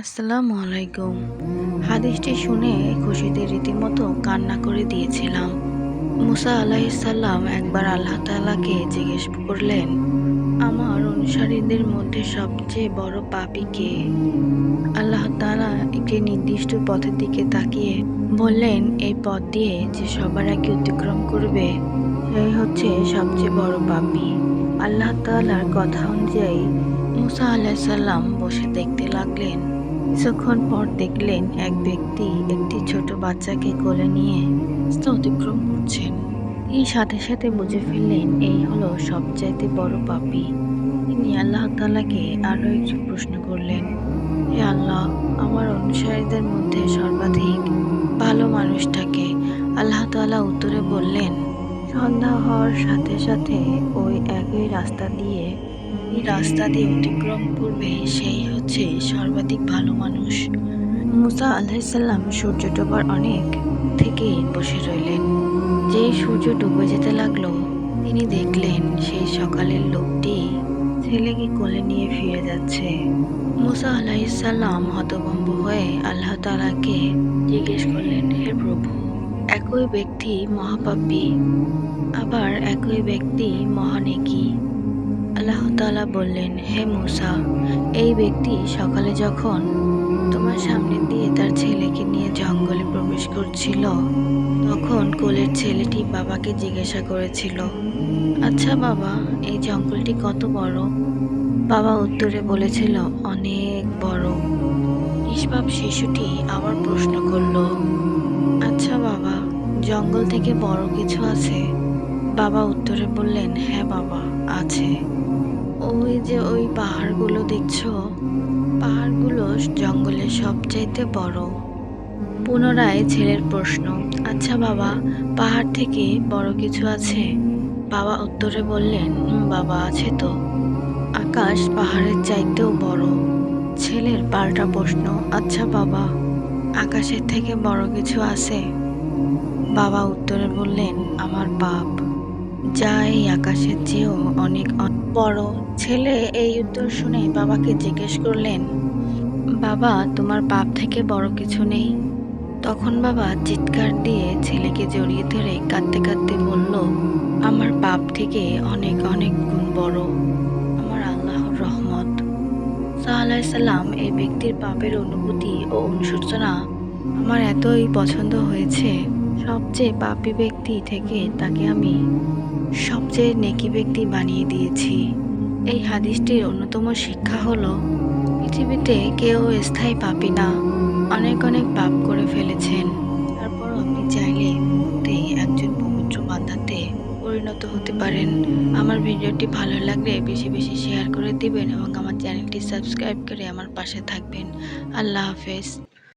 আসসালামু আলাইকুম। হাদিসটি শুনে খুশিতে রীতিমতো কান্না করে দিয়েছিলাম। মুসা আলাইসাল্লাম একবার আল্লাহ তাআলাকে জিজ্ঞেস করলেন, আমার অনুসারীদের মধ্যে সবচেয়ে বড় পাপী কে? আল্লাহ তাআলা একটি নির্দিষ্ট পথের দিকে তাকিয়ে বললেন, এই পথ দিয়ে যে সবার আগে অতিক্রম করবে, সেই হচ্ছে সবচেয়ে বড় পাপী। আল্লাহ তাআলার কথা অনুযায়ী মুসা আলাইসাল্লাম বসে দেখতে লাগলেন। কিছুক্ষণ পর দেখলেন এক ব্যক্তি একটি ছোট বাচ্চাকে কোলে নিয়ে অতিক্রম করছেন। এই সাথে সাথে বুঝে ফেললেন এই হলো সবচাইতে বড় পাপী। তিনি আল্লাহ তাআলাকে আরও একটি প্রশ্ন করলেন, হে আল্লাহ, আমার অনুসারীদের মধ্যে সর্বাধিক ভালো মানুষটাকে আল্লাহ তাআলা উত্তরে বললেন, সন্ধ্যা হওয়ার সাথে সাথে ওই একই রাস্তা দিয়ে এই রাস্তা দিয়ে অতিক্রম করবে, সেই হচ্ছে সর্বাধিক ভালো মানুষ। মুসা আলাহিসাল্লাম সূর্য ডোবার অনেক থেকে বসে রইলেন। যেই সূর্য ডুবে যেতে লাগল, তিনি দেখলেন সেই সকালের লোকটি ছেলেকে কোলে নিয়ে ফিরে যাচ্ছে। মুসা আলাহিসাল্লাম হতভম্ব হয়ে আল্লাহ তালাকে জিজ্ঞেস করলেন, হে প্রভু, একই ব্যক্তি মহাপাপী, আবার একই ব্যক্তি মহানেকি? আল্লাহ তাআলা বললেন, হে মুসা, এই ব্যক্তি সকালে যখন তোমার সামনে দিয়ে তার ছেলেকে নিয়ে জঙ্গলে প্রবেশ করছিল, তখন কোলের ছেলেটি বাবাকে জিজ্ঞাসা করেছিল আচ্ছা বাবা, এই জঙ্গলটি কত বড়? বাবা উত্তরে বলেছিল, অনেক বড়। নিষ্পাপ শিশুটি আবার প্রশ্ন করল আচ্ছা বাবা, জঙ্গল থেকে বড় কিছু আছে? বাবা উত্তরে বললেন হ্যাঁ বাবা, আছে। ওই যে ওই পাহাড়গুলো দেখছ? পাহাড়গুলো জঙ্গলের সবচাইতে বড়। পুনরায় ছেলের প্রশ্ন আচ্ছা বাবা, পাহাড় থেকে বড় কিছু আছে? বাবা উত্তরে বললেন বাবা আছে তো। আকাশ পাহাড়ের চাইতেও বড়। ছেলের পাল্টা প্রশ্ন আচ্ছা বাবা, আকাশের থেকে বড় কিছু আছে? বাবা উত্তরে বললেন, আমার পাপ। যা এই আকাশের চেয়েও অনেক বড় ছেলে এই উত্তর শুনে বাবাকে জিজ্ঞেস করলেন, বাবা, তোমার পাপ থেকে বড় কিছু নেই? তখন বাবা চিৎকার দিয়ে ছেলেকে জড়িয়ে ধরে কাঁদতে কাঁদতে বলল, আমার পাপ থেকে অনেক অনেক গুণ বড়, আমার আল্লাহর রহমত। সাল্লাম এই ব্যক্তির পাপের অনুভূতি ও অনুশোচনা আমার এতই পছন্দ হয়েছে সবচেয়ে পাপী ব্যক্তি থেকে তাকে আমি সবচেয়ে নেকি ব্যক্তি বানিয়ে দিয়েছি। এই হাদিসটির অন্যতম শিক্ষা হলো, পৃথিবীতে কেউ স্থায়ী পাপী না, অনেক অনেক পাপ করে ফেলেছেন। তারপর আপনি চাইলে মুহূর্তেই একজন পবিত্র বান্দাতে পরিণত হতে পারেন। আমার ভিডিওটি ভালো লাগলে বেশি বেশি শেয়ার করে দিবেন এবং আমার চ্যানেলটি সাবস্ক্রাইব করে আমার পাশে থাকবেন। আল্লাহ হাফেজ।